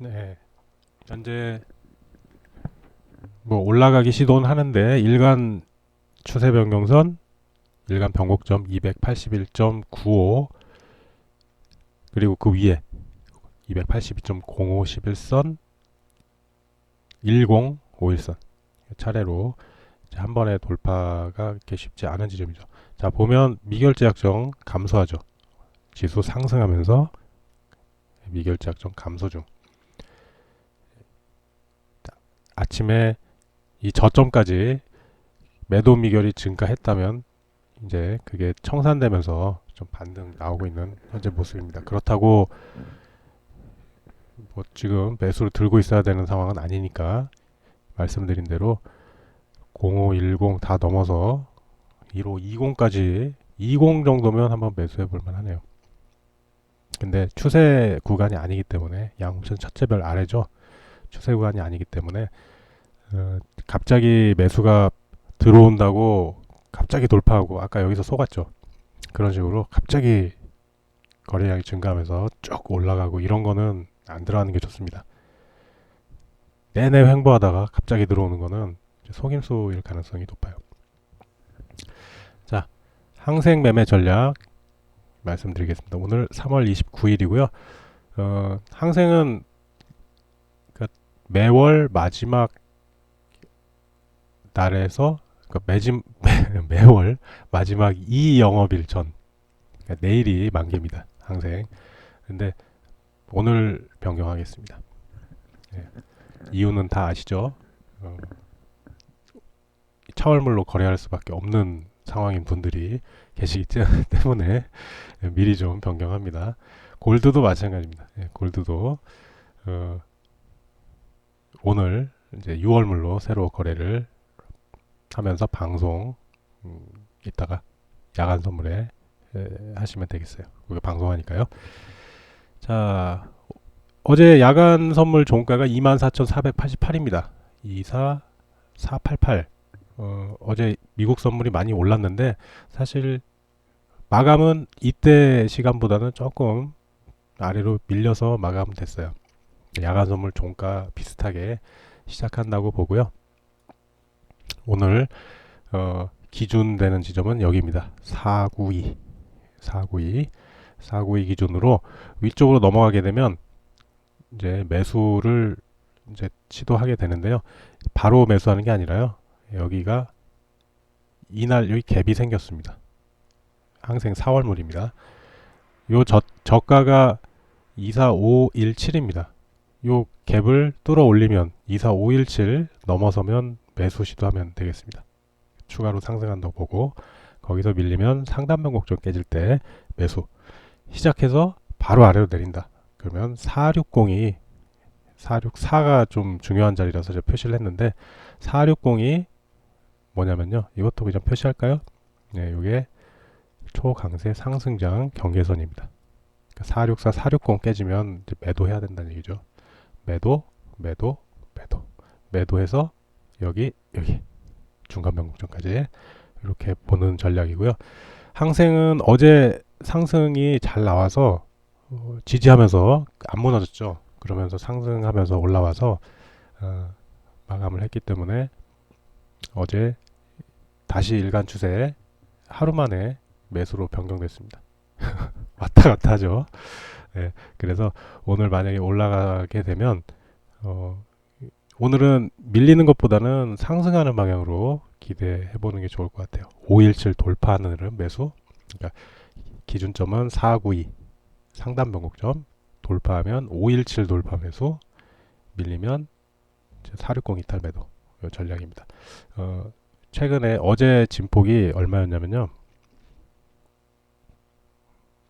네. 현재 뭐 올라가기 시도는 하는데 일간 추세 변경선 일간 변곡점 281.95 그리고 그 위에 282.05 11선 10 51선 차례로 한 번에 돌파가 이렇게 쉽지 않은 지점이죠. 자 보면 미결제 약정 감소하죠. 지수 상승하면서 미결제 약정 감소 중. 자, 아침에 이 저점까지 매도 미결이 증가했다면 이제 그게 청산되면서 좀 반등 나오고 있는 현재 모습입니다. 그렇다고 뭐 지금 매수를 들고 있어야 되는 상황은 아니니까 말씀드린 대로 0510 다 넘어서 1520까지 20 정도면 한번 매수해 볼 만하네요. 근데 추세 구간이 아니기 때문에 양옵션 첫째별 아래죠. 추세 구간이 아니기 때문에 어, 갑자기 매수가 들어온다고 갑자기 돌파하고 아까 여기서 속았죠. 그런 식으로 갑자기 거래량이 증가하면서 쭉 올라가고 이런 거는 안 들어가는 게 좋습니다. 내내 횡보하다가 갑자기 들어오는 거는 속임수일 가능성이 높아요. 자, 항생 매매 전략 말씀드리겠습니다. 오늘 3월 29일이고요. 어, 항생은 그 매월 마지막 날에서 그 매진 매, 월 마지막 2 영업일 전 그러니까 내일이 만기입니다. 항생. 근데 오늘 변경하겠습니다. 예. 이유는 다 아시죠? 어, 차월물로 거래할 수밖에 없는 상황인 분들이 계시기 때문에 미리 좀 변경합니다. 골드도 마찬가지입니다. 예, 골드도 어, 오늘 이제 6월물로 새로 거래를 하면서 방송 음, 이따가 야간 선물에 에, 하시면 되겠어요. 우리가 방송하니까요. 자, 어제 야간 선물 종가가 24,488입니다. 24488. 어, 어제 미국 선물이 많이 올랐는데 사실 마감은 이때 시간보다는 조금 아래로 밀려서 마감됐어요. 야간 선물 종가 비슷하게 시작한다고 보고요. 오늘 어, 기준 되는 지점은 여기입니다. 492. 492. 492 기준으로 위쪽으로 넘어가게 되면 이제 매수를 이제 시도하게 되는데요. 바로 매수하는 게 아니라요. 여기가 이날 여기 갭이 생겼습니다. 항생 4월물입니다. 요 저, 저가가 24517입니다. 요 갭을 뚫어 올리면 24517 넘어서면 매수 시도하면 되겠습니다. 추가로 상승한다고 보고 거기서 밀리면 상단 변곡점 깨질 때 매수 시작해서 바로 아래로 내린다. 그러면 460이 464가 좀 중요한 자리라서 제가 표시를 했는데 460이 뭐냐면요. 이것도 그냥 표시할까요? 네, 이게 초강세 상승장 경계선입니다. 그러니까 464, 460 깨지면 매도해야 된다는 얘기죠. 매도, 매도, 매도. 매도해서 여기, 여기 중간 변곡점까지 이렇게 보는 전략이고요. 항생은 어제 상승이 잘 나와서 어, 지지하면서 안 무너졌죠. 그러면서 상승하면서 올라와서 어, 마감을 했기 때문에 어제 다시 일간 추세 하루 만에 매수로 변경됐습니다. 왔다 갔다 하죠. 네, 그래서 오늘 만약에 올라가게 되면 어, 오늘은 밀리는 것보다는 상승하는 방향으로 기대해 보는 게 좋을 것 같아요. 517 돌파하는 매수. 그러니까 기준점은 492 상단 변곡점 돌파하면 517 돌파 매수 밀리면 460 이탈 매도 요 전략입니다. 어, 최근에 어제 진폭이 얼마였냐면요.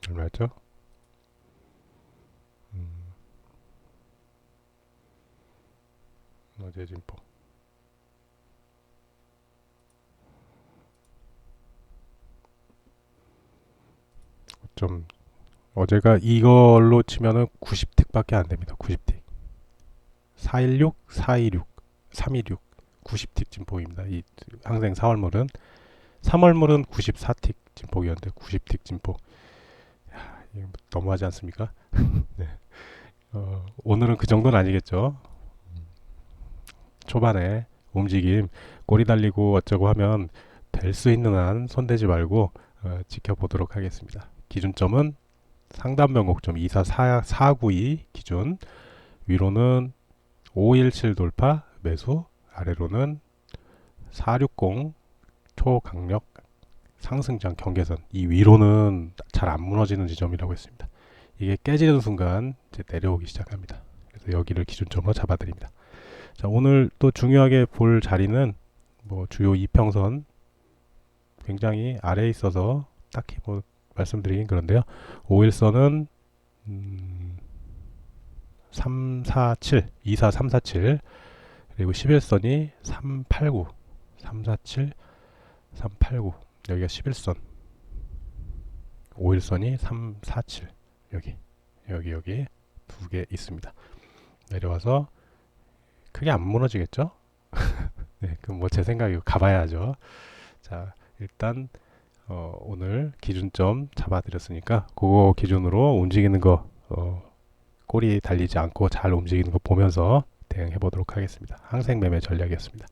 얼마였죠? 음, 진폭 좀 어제가 이걸로 치면은 90틱밖에 안 됩니다. 90틱. 416, 426, 326, 90틱 진폭입니다. 이 항생 4월물은 3월물은 94틱 진폭이었는데 90틱 진폭. 야, 너무하지 않습니까? 네. 어, 오늘은 그 정도는 아니겠죠. 초반에 움직임 꼬리 달리고 어쩌고 하면 될 수 있는 한 손대지 말고 어, 지켜보도록 하겠습니다. 기준점은 상단 변곡점 24492 기준 위로는 517 돌파 매수 아래로는 460 초강력 상승장 경계선 이 위로는 잘 안 무너지는 지점이라고 했습니다. 이게 깨지는 순간 이제 내려오기 시작합니다. 그래서 여기를 기준점으로 잡아드립니다. 자 오늘 또 중요하게 볼 자리는 뭐 주요 이평선 굉장히 아래에 있어서 딱히 뭐 말씀드리긴 그런데요. 5일선은 음, 347, 24, 347 그리고 11선이 389, 347, 389 여기가 11선 5일선이 347 여기 여기 여기 두 개 있습니다. 내려와서 크게 안 무너지겠죠? 네, 그럼 뭐 제 생각이고 가봐야죠. 자, 일단 어, 오늘 기준점 잡아드렸으니까 그거 기준으로 움직이는 거 어, 꼬리 달리지 않고 잘 움직이는 거 보면서 대응해 보도록 하겠습니다. 항생 매매 전략이었습니다.